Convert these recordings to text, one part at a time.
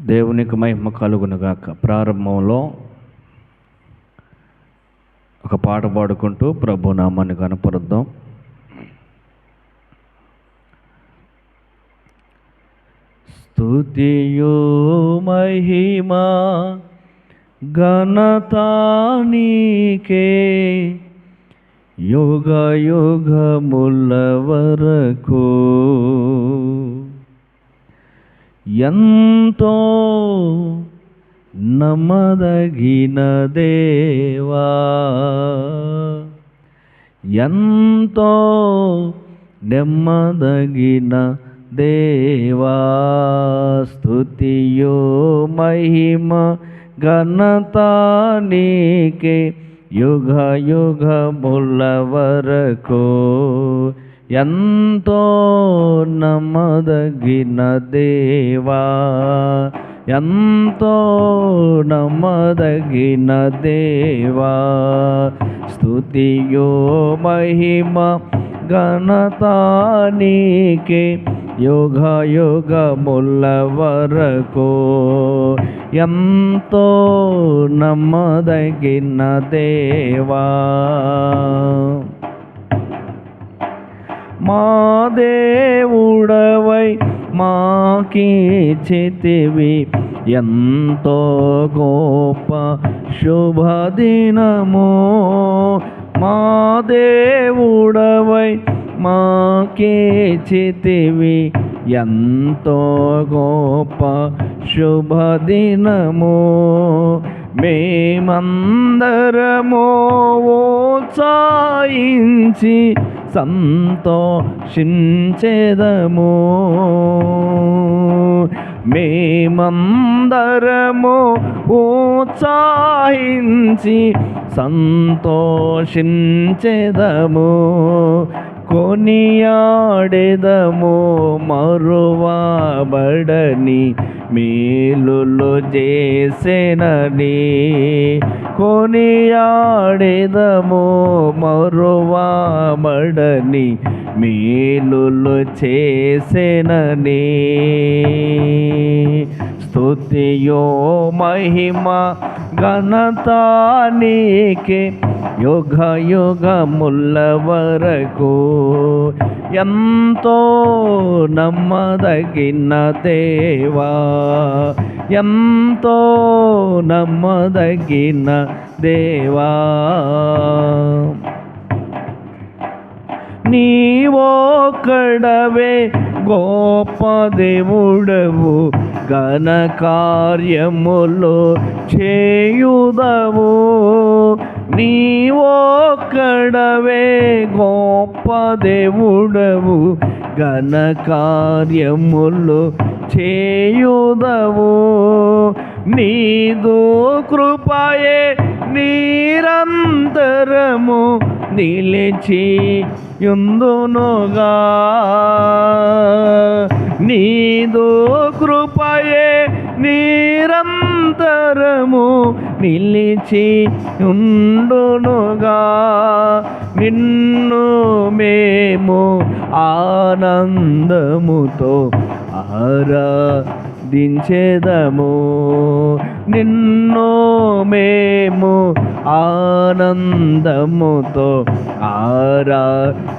దేవునికి మహిమ కలుగునుగాక. ప్రారంభంలో ఒక పాట పాడుకుంటూ ప్రభు నామాన్ని కనపరుద్దాం. స్తుతియో మహిమా ఘనతానికే యోగ యోగముల వరకు ఎంతో నమ్మదగిన దేవా. ఎంతో నెమ్మదగిన దేవా. స్థుతియో మహిమ ఘనత నీకే యుగ యుగ యుగముల వరకు. ఎంతో నమ్మదగిన దేవా ఎంతో నమ్మదగిన దేవా స్థుతియో మహిమ ఘనతానికే నీకే యుగ యుగముల వరకు. ఎంతో నమ్మదగిన దేవా. మా దేవుడవై మాకీచితివి ఎంతో గొప్ప శుభదినము. మా దేవుడవై మాకీచితివి ఎంతో గొప్ప శుభదినము. మేమందరము చాయించి సంతోషించెదము. మేమందరము ఉత్సాహించి సంతోషించెదము. కొనియాడెదము మరువాబడని మేలులు చేసెనని కొనియాడెదము మరువాబడని మేలులు చేసెనని స్తుతియో మహిమ ఘనత నీకే యుగ యుగముల వరకు ఎంతో నమ్మదగిన దేవా ఎంతో నమ్మదగిన దేవా. నీవోకడవే గోప దేవుడవు ఘన కార్యములు చేయుదవు. నీవోకడవే గొప్ప దేవుడవు ఘన కార్యములు చేయుదవు. నీదు కృపయే నిరంతరము నిలిచి యుందునుగా నీదు కృపయే నిరంతరము నిలిచి ఉండునుగా. నిన్ను మేము ఆనందముతో ఆరాధించెదము. నిన్ను మేము ఆనందముతో ఆరాధించెదము.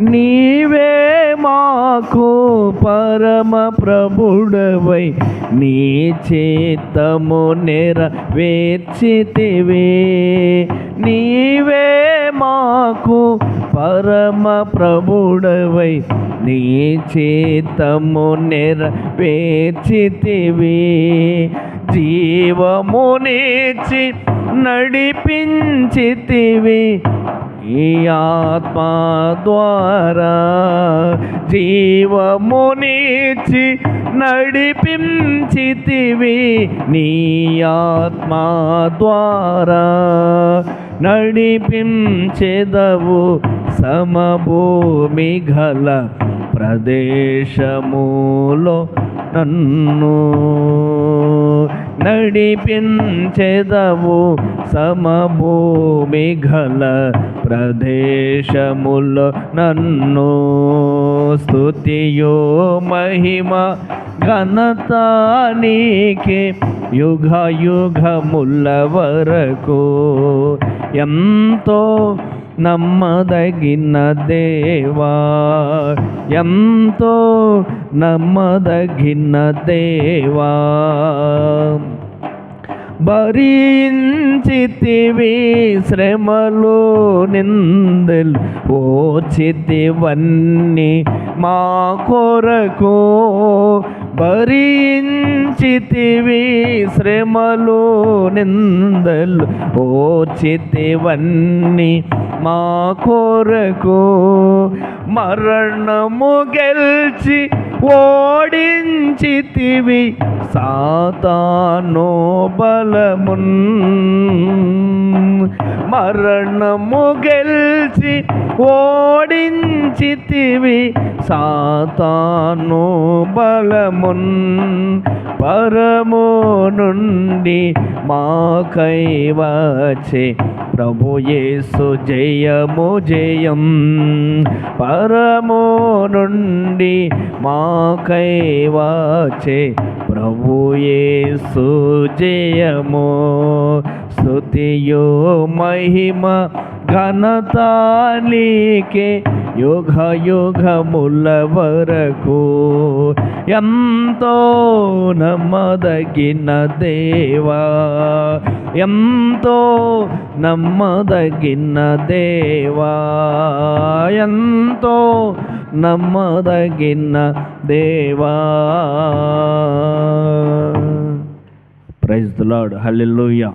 నీవే మాకు పరమ ప్రభుడవై నీ చేతము నెరవేర్చితివే. నీవే మాకు పరమ ప్రభుడవై నీ చేతము నెరవేర్చితివే. జీవమునిచి నడిపించితివి. ఈ ఆత్మ ద్వారా జీవమునిచి నడిపించితివి. నీ ఆత్మ ద్వారా నడిపించెదవు సమభూమి గల ప్రదేశములో నన్ను. నడిపించెదవు సమభూమి గల ప్రదేశములో నన్ను. స్థుతియో మహిమ ఘనత నీకే యుగ యుగముల వరకు. ఎంతో నమ్మదగిన దేవా ఎంతో నమ్మదగిన దేవా. భరించితివి శ్రమలు నిందలు ఓచితివన్నీ మా కొరకు భరించితివి శ్రమలు నిందలు ఓచితివన్నీ మా కొరకు. మరణము గెలిచి ఓడించితివి సాతానో బలమున్. మరణము గెలిచి ఓడించితివి సాతాను బలము పరము నుండి మాకై వచ్చే ప్రభు యేసు జయము జయం. పరము నుండి మాకై వచ్చే ప్రభు యేసు జయము. స్తుతియో మహిమ ఘనతాలికే నీకే యుగ యుగముల వరకు ఎంతో నమ్మదగిన దేవా ఎంతో నమ్మదగిన దేవా ఎంతో నమ్మదగిన దేవా. Praise the lord. హల్లెలూయా.